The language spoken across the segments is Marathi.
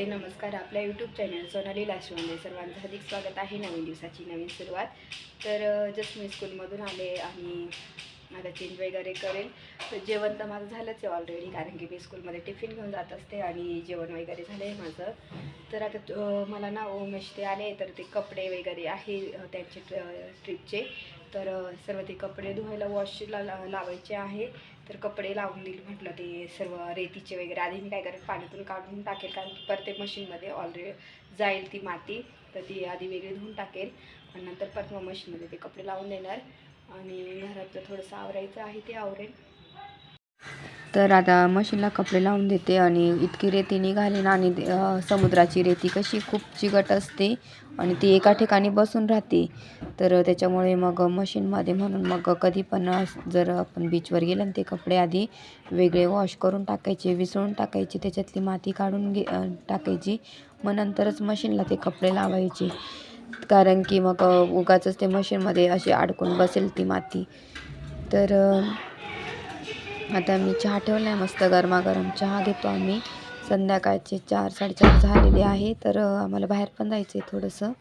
नमस्ते नमस्कार. आपल्या यूट्यूब चॅनल सोनाली लाशवंदे सर्वांचं हार्दिक स्वागत आहे नवीन दिवसाची नवीन सुरुवात. तर जस्ट मी स्कूलमधून आले आणि आता चेंज वगैरे करेल तर जेवण तर माझं झालंच आहे ऑलरेडी कारण की मी स्कूलमध्ये टिफिन घेऊन जात असते आणि जेवण वगैरे झालं आहे माझं. तर आता मला ना उमेश ते आले तर ते कपडे वगैरे आहे त्यांचे ट्रिपचे तर सर्व ते कपडे धुवायला वॉशला ला लावायचे आहे. तर कपडे लावून देईल म्हटलं ते सर्व रेतीचे वगैरे. आधी मी काय करेन पाण्यातून काढून टाकेल कारण की परत मशीनमध्ये ऑलरेडी जाईल ती माती. तर ती आधी वेगळी धुवून टाकेल. आणि नंतर परत मग मशीनमध्ये ते कपडे लावून देणार. आणि घरातलं थोडंसं आवरायचं आहे ते आवरेल. तर आता मशीनला कपडे लावून देते आणि इतकी रेती निघाली ना आणि समुद्राची रेती कशी खूप चिकट असते आणि ती एका ठिकाणी बसून राहते. तर त्याच्यामुळे मग मशीनमध्ये म्हणून मग कधी पण असं जर आपण बीचवर गेलं ना ते कपडे आधी वेगळे वॉश करून टाकायचे विसळून टाकायचे त्याच्यातली माती काढून घे टाकायची. मग नंतरच मशीनला ते कपडे लावायचे. कारण की मग अं, उगाचच ते मशीनमध्ये अशी अडकून बसेल ती माती. तर आता मी चहा ठेवला आहे मस्त गरमागरम चहा घेतो आम्ही. संध्याकाळचे चार साडेचार झालेले आहे तर आम्हाला बाहेर पण जायचं आहे थोडंसं.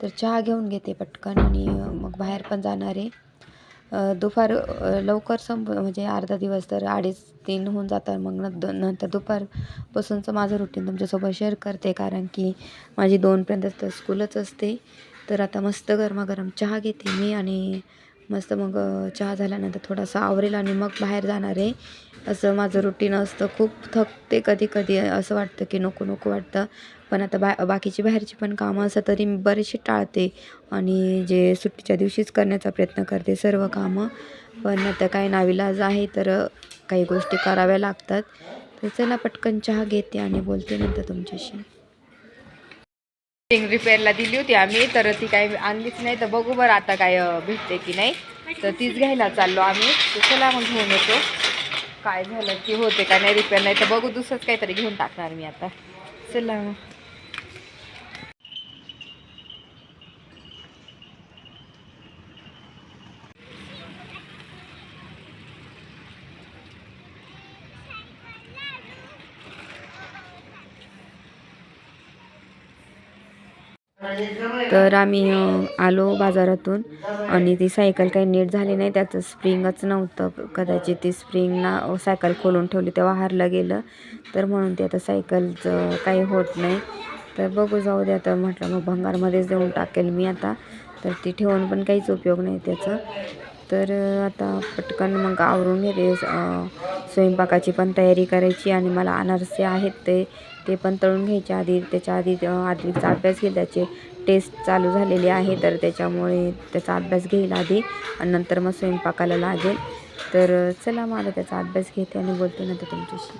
तर चहा घेऊन घेते पटकन आणि मग बाहेर पण जाणार आहे. दुपार लवकर संप म्हणजे अर्धा दिवस तर अडीच तीन होऊन जातात मग नंतर नंतर दुपारपासूनचं माझं रुटीन तुमच्यासोबत शेअर करते कारण की माझी दोनपर्यंत तर स्कूलच असते. तर आता मस्त गरमागरम चहा घेते मी आणि मस्त मग चहा झाल्यानंतर थोडासा आवरेल आणि मग बाहेर जाणार आहे. असं माझं रुटीन असतं. खूप थकते कधी कधी असं वाटतं की नको नको वाटतं. पण आता बा बाकीची बाहेरची पण कामं असं तरी मी बरेचशी टाळते आणि जे सुट्टीच्या दिवशीच करण्याचा प्रयत्न करते सर्व कामं. पण आता काही नाविलाज आहे तर काही गोष्टी कराव्या लागतात. तर चला पटकन चहा घेते आणि बोलते नंतर तुमच्याशी. रिपेअरला दिली होती आम्ही तर ती काही आणलीच नाही. तर बघू बरं आता काय भेटते की नाही. तर तीच घ्यायला चाललो आम्ही. तर चला मग घेऊन येतो. काय झालं की होते का नाही रिपेअर नाही. तर बघू दुसरंच काहीतरी घेऊन टाकणार मी आता. चला. मग तर आम्ही आलो बाजारातून आणि ती सायकल काही नीट झाली नाही. त्याचं स्प्रिंगच नव्हतं. कदाचित ती स्प्रिंग ना सायकल खोलून ठेवली तेव्हा हारलं गेलं. तर म्हणून ते आता सायकलचं काही होत नाही. तर बघू जाऊ दे आता. म्हटलं मग भंगारमध्येच देऊन टाकेल मी आता. तर ती ठेवून पण काहीच उपयोग नाही त्याचं. तर आता पटकन मग आवरून घेते स्वयंपाकाची पण तयारी करायची आणि मला अनारसे आहेत ते ते पण तळून घ्यायचे आधी त्याच्या आधी आधीचा अभ्यास घेईल. त्याचे टेस्ट चालू झालेली आहे तर त्याच्यामुळे त्याचा अभ्यास घेईल आधी आणि नंतर मग स्वयंपाकाला लागेल. तर चला मग आता त्याचा अभ्यास घेते आणि बोलते नंतर तुमच्याशी.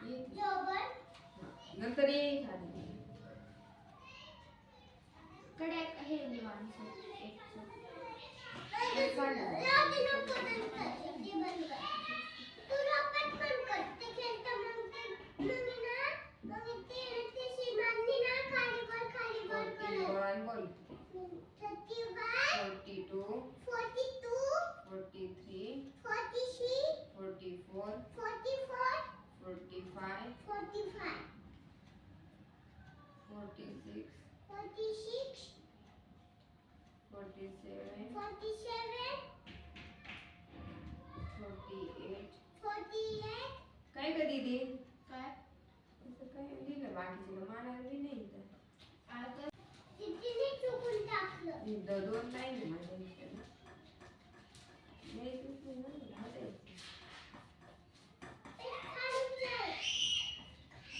हे हे नंतर persona. दीदी. काय? असं काय लिहिलं बाकीचं मानायला बी नाही इथं. आता तिने चुकून टाकलं? इथं दोन लाईन आहे माझ्या इथं ना. लिहायचंच नाही ना, राहू द्यायचं.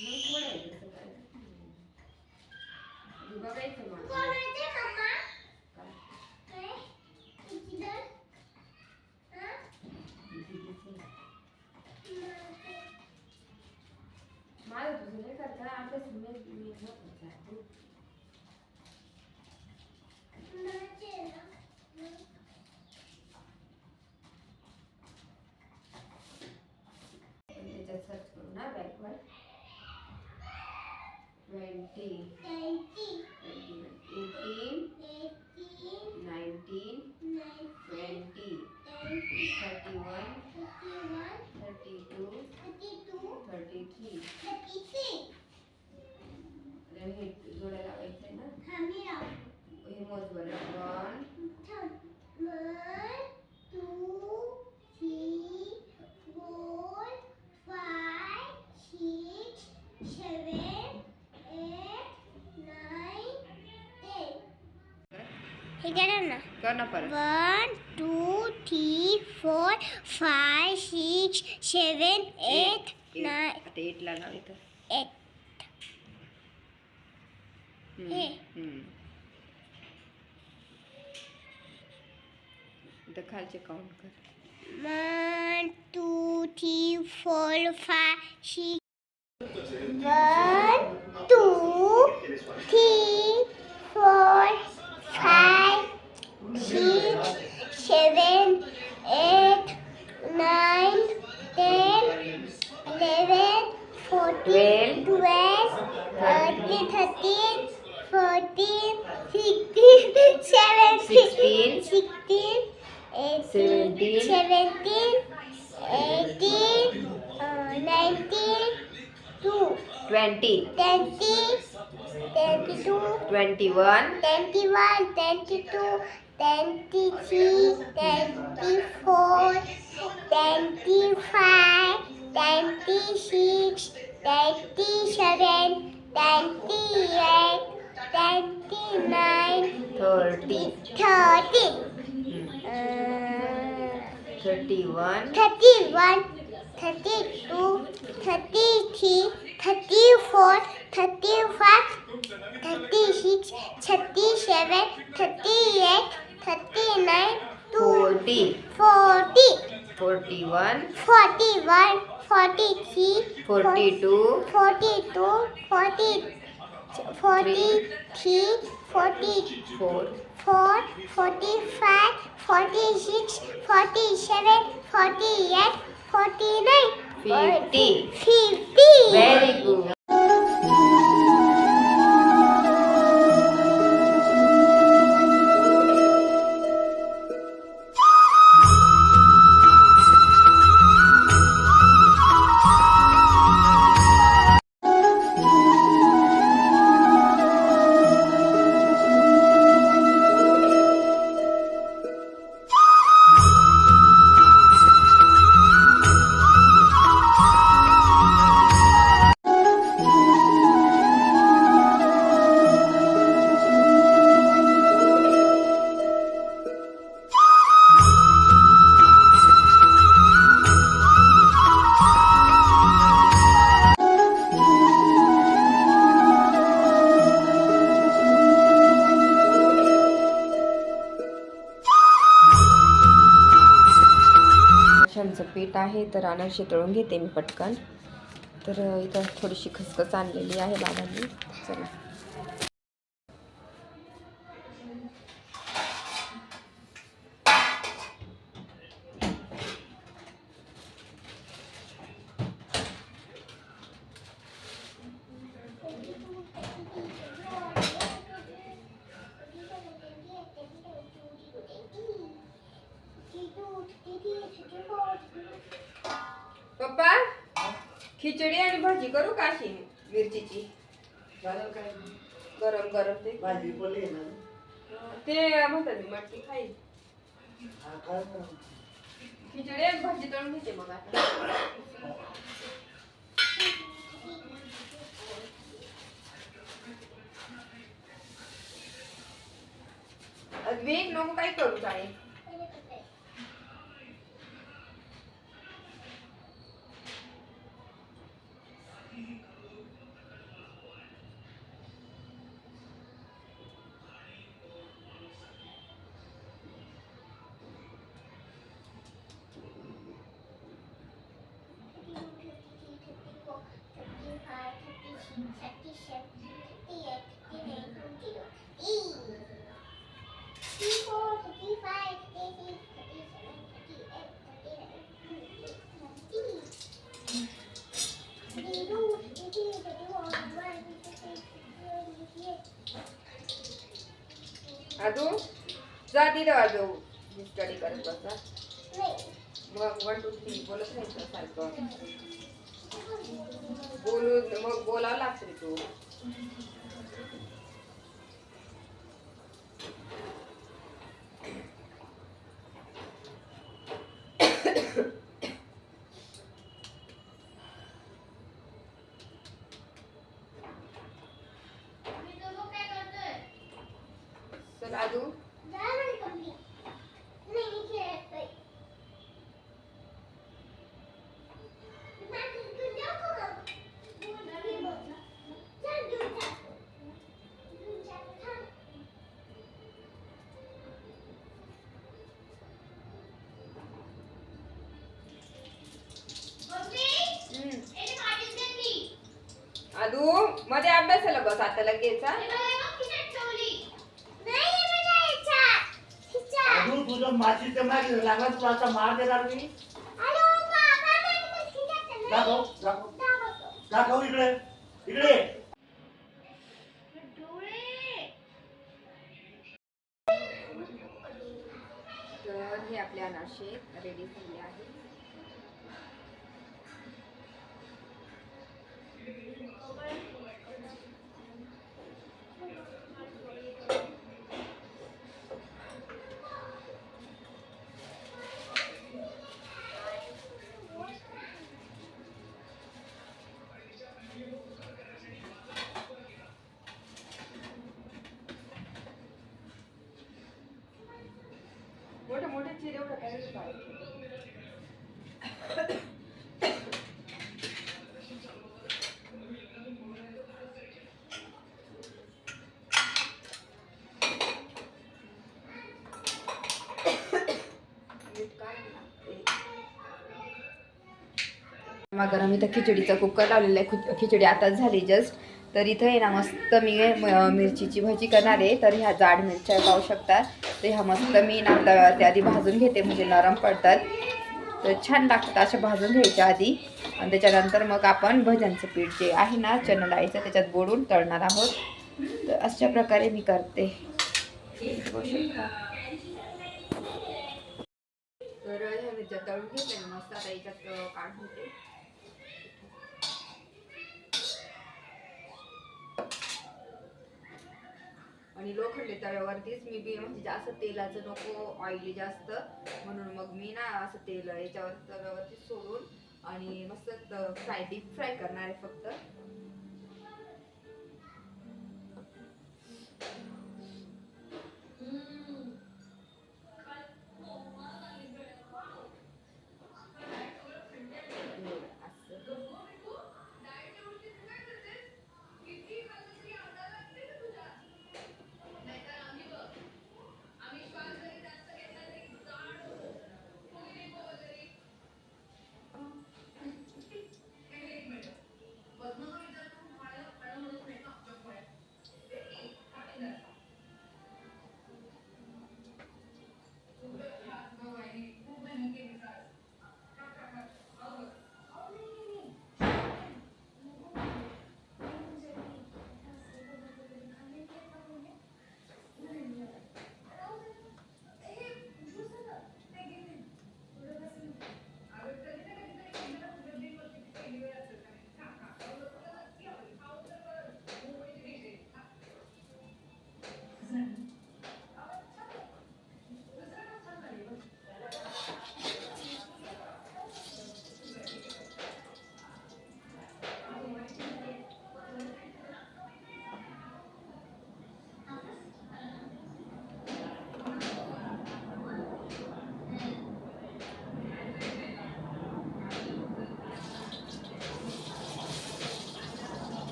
मग थोडं आहे तसं काय. हे बघायचं मग. कोणाचे मम्मा काय? काय इकडं हा दीदीचं. माझं तुझं नाही करता अभ्यास मी मी नको चालू. पण त्याच्यात सर्च करू ना बॅकवर ट्वेंटी ट्वेंटी एटीन हे जोड्या लावायचं आहे ना हा मी लावतो हे मोज बरं one One, two, three, four, five, six, seven, eight, nine, ten. हे करा ना कर ना परत one two three four five six seven eight nine आता एटला लावायचं एट हम्म, हे. हम्म. इथं खालचे काउंट कर। One two three four five six, seven, eight, nine, ten, eleven, fourteen, twelve, thirteen, thirteen, fourteen, fifteen, seventeen, sixteen, eighteen, seventeen, eighteen, uh, nineteen, two, twenty, twenty. 22 21 21 22 23, 24, 25, 26, 27, 28, 29, 30, 30. Uh, 31, 31, 32, 33, 34, 35, 36, 37, 38, 39, 40, 40, 41, 41, 43, 42, 42, 40, 43, 44, 4, 45, 46, 47, 48, 49, 50. 50. Very good. पीठ आहे तर अनारसे तळून घेते मी पटकन. तर इथं थोडीशी खसखस आणलेली आहे बाबांनी. चला. खिचडी आणि भाजी करू का अशी मिरचीची? गरम गरम ते? भाजी बोलली ना? ते म्हणतात मी मटकी खाईल हा, काय ना. खिचडी आणि भाजी तळून घेते मग आता. वेग नको काय करू काय अजून जा दिलं अजून मी स्टडी करत बसा. मग वन टू थ्री बोलत नाही तर सारखं? बोलून मग बोलावं लागतं तू. ह्याच्यात. खिशात. अजून तुझं मातीच्या मागे लागला तुला आता मार देणार मी अरे, बाबा, माझ्या खिशात आहे. दाखव दाखव दाखव इकडे इकडे तर हे आपले अनारसे रेडी झाले आहे मोठे गरम इथं खिचडीचा कुकर लावलेला आहे. खिचडी आताच झाली जस्ट तर इथं आहे ना मस्त मी म- मिरचीची भजी करणार आहे. तर ह्या जाड मिरच्या पाहू शकतात तर ह्या मस्त मी ना त्या आधी भाजून घेते म्हणजे नरम पडतात. तर छान लागतात अशा भाजून घ्यायच्या आधी. आणि त्याच्यानंतर मग आपण भजनचं पीठ जे आहे ना चणा डाळीचं त्याच्यात बोडून तळणार आहोत. तर अशा प्रकारे मी करते. तर ह्या मिरच्या तळून घेते. मस्त आता याच्यात काढून घेते. आणि लोखंडी तव्यावरतीच मी बी म्हणजे जास्त तेलाचं नको ऑइली जास्त म्हणून मग मी ना असं तेल याच्यावर तव्यावरती सोडून आणि मस्त फ्राय डीप फ्राय करणार आहे फक्त.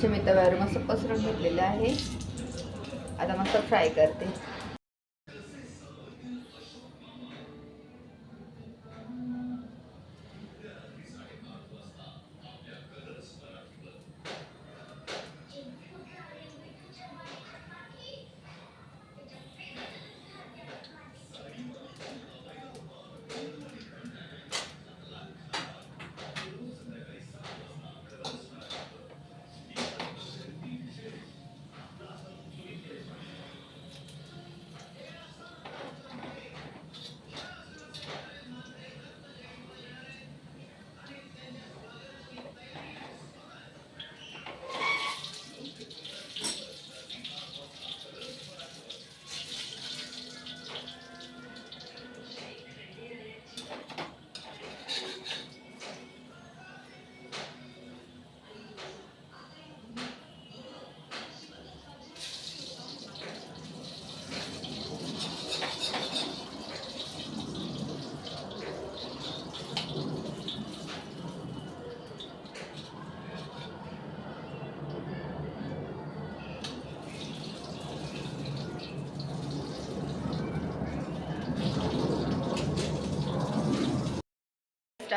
असे मी तव्यावर मस्त पसरून घेतलेलं आहे. आता मस्त फ्राय करते.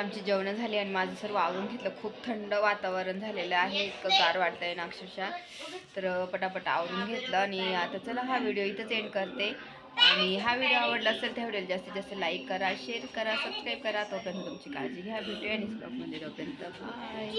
आमची जेवणं झाली आणि माझं सर्व आवरून घेतलं. खूप थंड वातावरण झालेलं आहे. इतकं गार वाटतंय ना अक्षरशः. तर पटापट आवरून घेतलं आणि आता चला हा व्हिडिओ इथंच एंड करते. आणि हा व्हिडिओ आवडला असेल त्या व्हिडिओला जास्तीत जास्त लाईक करा शेअर करा सबस्क्राईब करा. तोपर्यंत तुमची काळजी घ्या. भेटूया आणि ब्लॉगमध्ये तोपर्यंत बाय